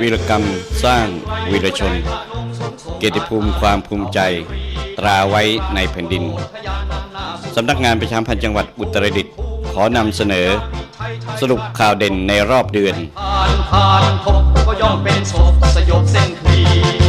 วีรกรรมสร้างวีรชน เกียรติภูมิความภูมิใจ ตราไว้ในแผ่นดิน สำนักงานประชาพันธ์จังหวัดอุตรดิตถ์ขอนำเสนอ สรุปข่าวเด่นในรอบเดือนผ่านผ่านพบก็ย่อมเป็นศกสยบเส้นค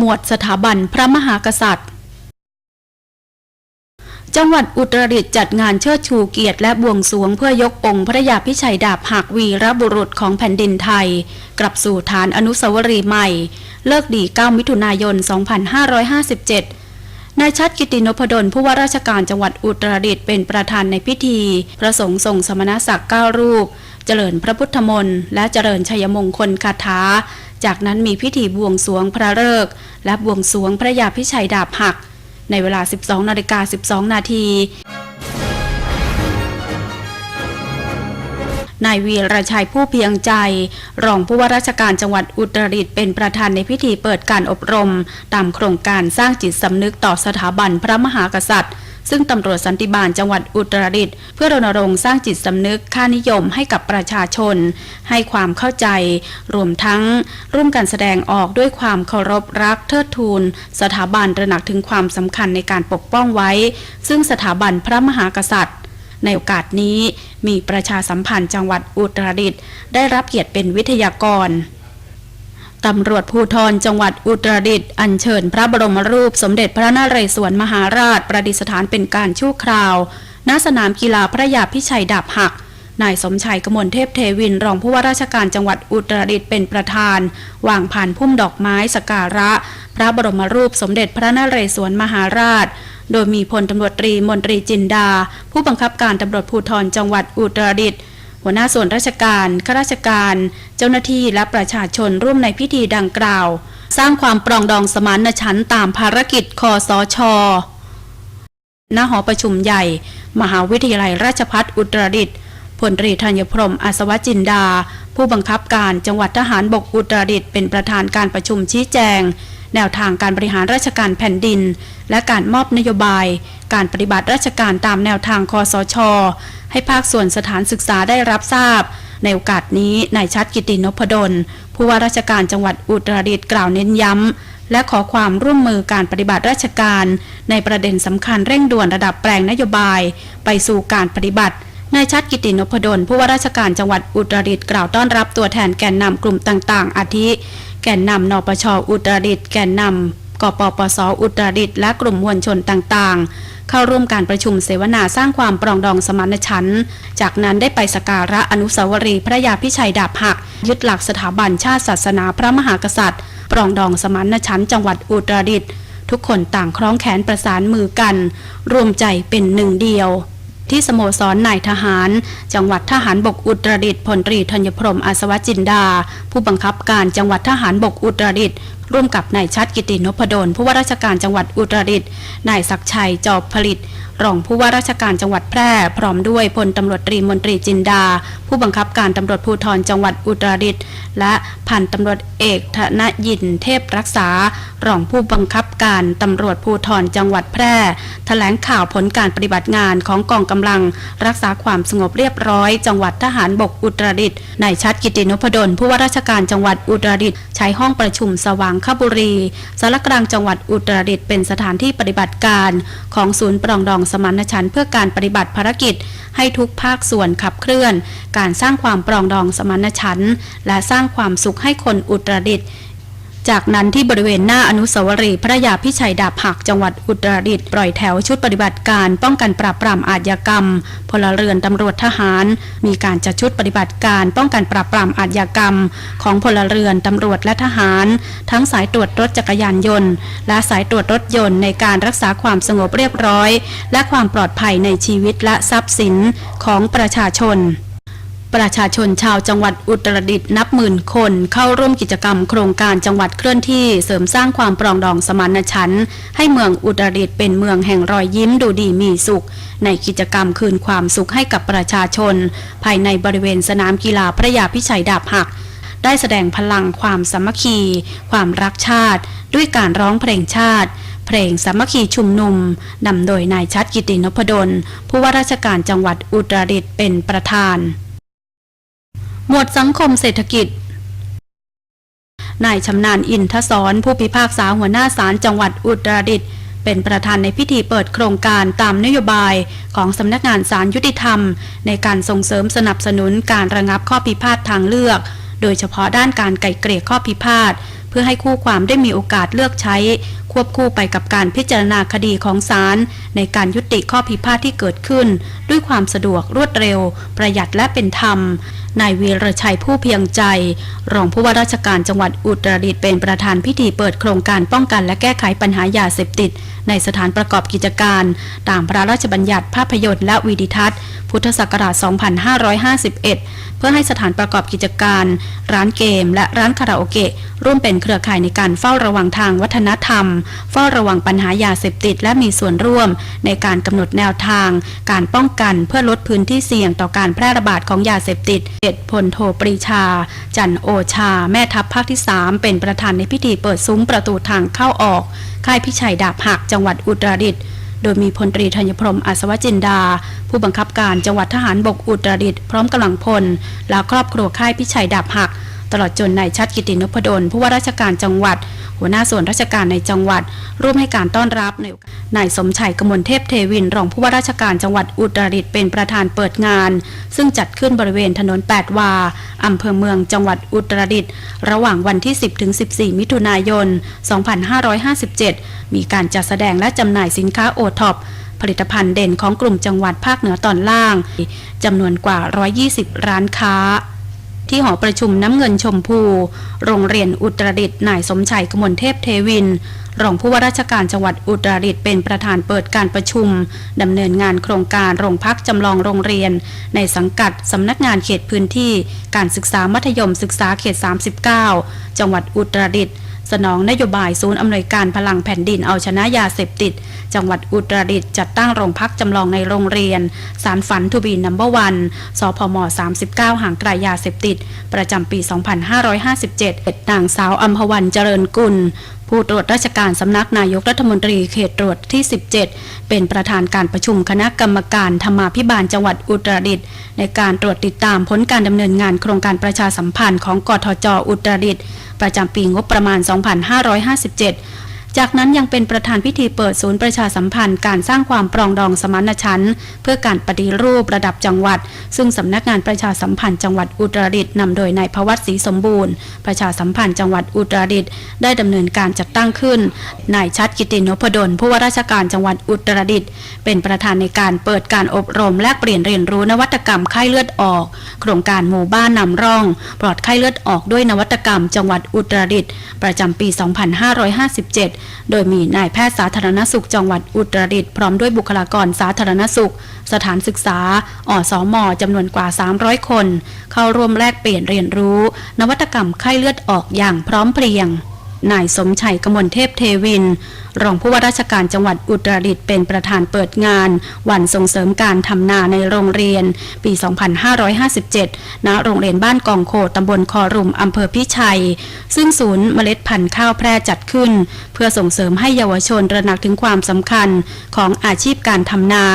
หมวดสถาบันพระมหากษัตริย์ จังหวัดอุตรดิตถ์จัดงานเชิดชูเกียรติและบวงสรวงเพื่อยกองค์พระยาพิชัยดาบหักวีรบุรุษของแผ่นดินไทย กลับสู่ฐานอนุสาวรีย์ใหม่ เลิกดี 9 มิถุนายน 2557นายชัดกิตินพดลผู้ว่าราชการจังหวัดอุตรดิตถ์เป็นประธานในพิธี พระสงฆ์ทรงสมณศักดิ์เก้ารูป เจริญพระพุทธมนต์และเจริญชัยมงคลคาถา จากนั้นมีพิธีบวงสรวงพระฤกษ์และบวงสรวงพระยาพิชัยดาบหัก ในเวลา 12นาฬิกา12 นาทีนายวีรชัยผู้เพียงใจ รองผู้ว่าราชการจังหวัดอุตรดิตถ์เป็นประธานในพิธีเปิดการอบรม ตามโครงการสร้างจิตสำนึกต่อสถาบันพระมหากษัตริย์ ซึ่งตำรวจสันติบาลจังหวัดอุตรดิตถ์เพื่อรณรงค์สร้างจิตสำนึกค่านิยมให้กับประชาชน ให้ความเข้าใจ รวมทั้งร่วมกันแสดงออกด้วยความเคารพรักเทิดทูน สถาบันตระหนักถึงความสำคัญในการปกป้องไว้ ซึ่งสถาบันพระมหากษัตริย์ในโอกาสนี้มีประชาสัมพันธ์จังหวัดอุตรดิตถ์ได้รับเกียรติเป็นวิทยากร ตำรวจภูธรจังหวัดอุตรดิตถ์อัญเชิญพระบรมรูปสมเด็จพระนเรศวรมหาราช ประดิษฐานเป็นการชั่วคราว ณ สนามกีฬาพระยาพิชัยดาบหัก นายสมชัยกมลเทพเทวิน รองผู้ว่าราชการจังหวัดอุตรดิตถ์เป็นประธาน วางผ่านพุ่มดอกไม้สการะ พระบรมรูปสมเด็จพระนเรศวรมหาราช โดยมีพลตำรวจตรีมนตรีจินดา ผู้บังคับการตำรวจภูธรจังหวัดอุตรดิตถ์ หัวหน้าส่วนราชการข้าราชการ เจ้าหน้าที่และประชาชนร่วมในพิธีดังกล่าว สร้างความปรองดองสมานฉันท์ตามภารกิจคอสชณหอประชุมใหญ่ มหาวิทยาลัยราชพัฒอุตรดิตถ์พลตรีธัญพรมอัศวจินดา ผู้บังคับการจังหวัดทหารบกอุตรดิตถ์เป็นประธานการประชุมชี้แจง แนวทางการบริหารราชการแผ่นดิน และการมอบนโยบาย การปฏิบัติราชการตามแนวทางคอสช ให้ภาคส่วนสถานศึกษาได้รับทราบ ในโอกาสนี้นายชัดกิตินพดล ผู้ว่าราชการจังหวัดอุตรดิตถ์กล่าวเน้นย้ำ และขอความร่วมมือการปฏิบัติราชการ ในประเด็นสำคัญเร่งด่วนระดับแปลงนโยบาย ไปสู่การปฏิบัตินายชัดกิตินพดลผู้ว่าราชการจังหวัดอุตรดิตถ์กล่าวต้อนรับตัวแทนแกนนำกลุ่มต่าง ๆ อาทิ แก่นนำนปชอุตรดิตแก่นนำกปปสอุตรดิตและกลุ่มมวลชนต่างๆ เข้าร่วมการประชุมเสวนาสร้างความปรองดองสมานฉันท์จากนั้นได้ไปสกการะอนุสาวรีย์พระยาพิชัยดาบหัก ยึดหลักสถาบันชาติศาสนาพระมหากษัตริย์ ปรองดองสมานฉันท์จังหวัดอุตรดิตถ์ทุกคนต่างคล้องแขนประสานมือกัน รวมใจเป็นหนึ่งเดียว ที่สโมสรนายทหาร จังหวัดทหารบกอุตรดิตถ์พลตรีธัญพรมอาสวจินดา ผู้บังคับการจังหวัดทหารบกอุตรดิตถ์ร่วมกับนายชัดกิตินพดลผู้ว่าราชการจังหวัดอุตรดิตถ์นายศักชัยจอบผลิต รองผู้ว่าราชการจังหวัดแพร่ พร้อมด้วยพลตำรวจตรีมนตรีจินดา ผู้บังคับการตำรวจภูธรจังหวัดอุตรดิตถ์และพันตำรวจเอกธนยินเทพรักษา รองผู้บังคับ การตำรวจภูธรจังหวัดแพร่แถลงข่าวผลการปฏิบัติงานของกองกำลัง รักษาความสงบเรียบร้อย จังหวัดทหารบกอุตรดิตถ์นายชัดกิตินพดลผู้ว่าราชการจังหวัดอุตรดิตถ์ใช้ห้องประชุมสว่างขบุรีสารกลางจังหวัดอุตรดิตถ์เป็นสถานที่ปฏิบัติการของศูนย์ปรองดองสมานฉันท์เพื่อการปฏิบัติภารกิจ ให้ทุกภาคส่วนขับเคลื่อน การสร้างความปรองดองสมานฉันท์และสร้างความสุขให้คนอุตรดิตถ์ จากนั้นที่บริเวณหน้าอนุสาวรีย์พระยาพิชัยดาบหักจังหวัดอุตรดิตถ์ปล่อยแถวชุดปฏิบัติการป้องกันปราบปรามอาชญากรรม พลเรือนตำรวจทหาร มีการจัดชุดปฏิบัติการป้องกันปราบปรามอาชญากรรม ของพลเรือนตำรวจและทหาร ทั้งสายตรวจรถจักรยานยนต์ และสายตรวจรถยนต์ในการรักษาความสงบเรียบร้อย และความปลอดภัยในชีวิตและทรัพย์สินของประชาชน ประชาชนชาวจังหวัดอุตรดิตถ์นับหมื่นคน เข้าร่วมกิจกรรมโครงการจังหวัดเคลื่อนที่เสริมสร้างความปรองดองสมานฉันท์ให้เมืองอุตรดิตถ์เป็นเมืองแห่งรอยยิ้มดูดีมีสุข ในกิจกรรมคืนความสุขให้กับประชาชน ภายในบริเวณสนามกีฬาพระยาพิชัยดาบหัก ได้แสดงพลังความสามัคคี ความรักชาติ ด้วยการร้องเพลงชาติเพลงสามัคคีชุมนุมนำโดยนายชัดกิตินพดล ผู้ว่าราชการจังหวัดอุตรดิตถ์เป็นประธาน หมวดสังคมเศรษฐกิจ นายชำนาญอินทศรผู้พิพากษาหัวหน้าศาลจังหวัดอุตรดิตถ์เป็นประธานในพิธีเปิดโครงการตามนโยบายของสำนักงานศาลยุติธรรม ในการส่งเสริมสนับสนุนการระงับข้อพิพาททางเลือก โดยเฉพาะด้านการไกล่เกลี่ยข้อพิพาทเพื่อให้คู่ความได้มีโอกาสเลือกใช้ ควบคู่ไปกับการพิจารณาคดีของศาลในการยุติข้อพิพาทที่เกิดขึ้น ด้วยความสะดวกรวดเร็ว ประหยัดและเป็นธรรม นายวีรชัยผู้เพียงใจ รองผู้ว่าราชการจังหวัดอุตรดิตถ์เป็นประธานพิธีเปิดโครงการป้องกันและแก้ไขปัญหายาเสพติด ในสถานประกอบกิจการ ตามพระราชบัญญัติภาพยนตร์และวิดิทัศน์ พุทธศักราช 2551 เพื่อให้สถานประกอบกิจการ ร้านเกม และร้านคาราโอเกะร่วมเป็นเครือข่ายในการเฝ้าระวังทางวัฒนธรรม เฝ้าระวังปัญหายาเสพติด และมีส่วนร่วม ในการกำหนดแนวทาง การป้องกันเพื่อลดพื้นที่เสี่ยงต่อการแพร่ระบาดของยาเสพติดเอกพลโทปรีชา จันโอชา แม่ทัพภาคที่ 3 เป็นประธานในพิธีเปิดซุ้มประตูทางเข้าออก ค่ายพิชัยดาบหักจังหวัดอุตรดิตถ์ โดยมีพลตรีธัญพรมอัศวจินดา ผู้บังคับการจังหวัดทหารบกอุตรดิตถ์พร้อมกำลังพล และครอบครัวค่ายพิชัยดาบหัก ตลอดจนนายชัดกิตินพดลผู้ว่าราชการจังหวัด หัวหน้าส่วนราชการในจังหวัด ร่วมให้การต้อนรับในาสนายสมชัยกมลเทพเทวิน รองผู้ว่าราชการจังหวัดอุตรดิตถ์เป็นประธานเปิดงาน ซึ่งจัดขึ้นบริเวณถนน 8 วาอำเภอเมืองจังหวัดอุตรดิตถ์ระหว่างวันที่ 10ถึง14 มิถุนายน 2557 มีการจัดแสดงและจำหน่ายสินค้าโอท็อปผลิตภัณฑ์เด่นของกลุ่มจังหวัดภาคเหนือตอนล่างจำนวนกว่า 120 ร้านค้า ที่หอประชุมน้ำเงินชมพู โรงเรียนอุตรดิตถ์นายสมชัยกมลเทพเทวิน รองผู้ว่าราชการจังหวัดอุตรดิตถ์เป็นประธานเปิดการประชุมดำเนินงานโครงการโรงพักจำลองโรงเรียน ในสังกัดสำนักงานเขตพื้นที่ การศึกษามัธยมศึกษาเขต 39 จังหวัดอุตรดิตถ์ สนองนโยบายศูนย์อำนวยการพลังแผ่นดินเอาชนะยาเสพติด จังหวัดอุตรดิตถ์จัดตั้งโรงพักจำลองในโรงเรียน สารฝันทูบีนัมเบอร์วันสพม 39 ห่างไกลยาเสพติด ประจำปี 2557นางสาวอัมพวันเจริญกุล ผู้ตรวจราชการสำนักนายกรัฐมนตรีเขตตรวจที่ 17 เป็นประธานการประชุมคณะกรรมการธรรมาภิบาลจังหวัดอุตรดิตถ์ในการตรวจติดตามผลการดำเนินงานโครงการประชาสัมพันธ์ของกทจอุตรดิตถ์ประจำปีงบประมาณ 2557 จากนั้นยังเป็นประธานพิธีเปิดศูนย์ประชาสัมพันธ์การสร้างความปรองดองสมานฉันท์เพื่อการปฏิรูประดับจังหวัด ซึ่งสำนักงานประชาสัมพันธ์จังหวัดอุตรดิตถ์นำโดยนายพวัตศรีสมบูรณ์ ประชาสัมพันธ์จังหวัดอุตรดิตถ์ได้ดำเนินการจัดตั้งขึ้นนายชัดกิตินพดลผู้ว่าราชการจังหวัดอุตรดิตถ์เป็นประธานในการเปิดการอบรมแลกเปลี่ยนเรียนรู้นวัตกรรมไข้เลือดออก โครงการหมู่บ้านนำร่อง ปลอดไข้เลือดออกด้วยนวัตกรรมจังหวัดอุตรดิตถ์ประจำปี 2557โดยมีนายแพทย์สาธารณสุขจังหวัดอุตรดิตถ์พร้อมด้วยบุคลากรสาธารณสุข สถานศึกษา อสมจำนวนกว่า 300 คน เข้าร่วมแลกเปลี่ยนเรียนรู้ นวัตกรรมไข้เลือดออกอย่างพร้อมเพรียง นายสมชัยกมลเทพเทวิน รองผู้ว่าราชการจังหวัดอุตรดิตถ์เป็นประธานเปิดงาน วันส่งเสริมการทำนาในโรงเรียน ปี 2557 ณ โรงเรียนบ้านกองโคตำบลคอรุมอำเภอพิชัย ซึ่งศูนย์เมล็ดพันธุ์ข้าวแพร่จัดขึ้น เพื่อส่งเสริมให้เยาวชนระหนักถึงความสำคัญของอาชีพการทำนา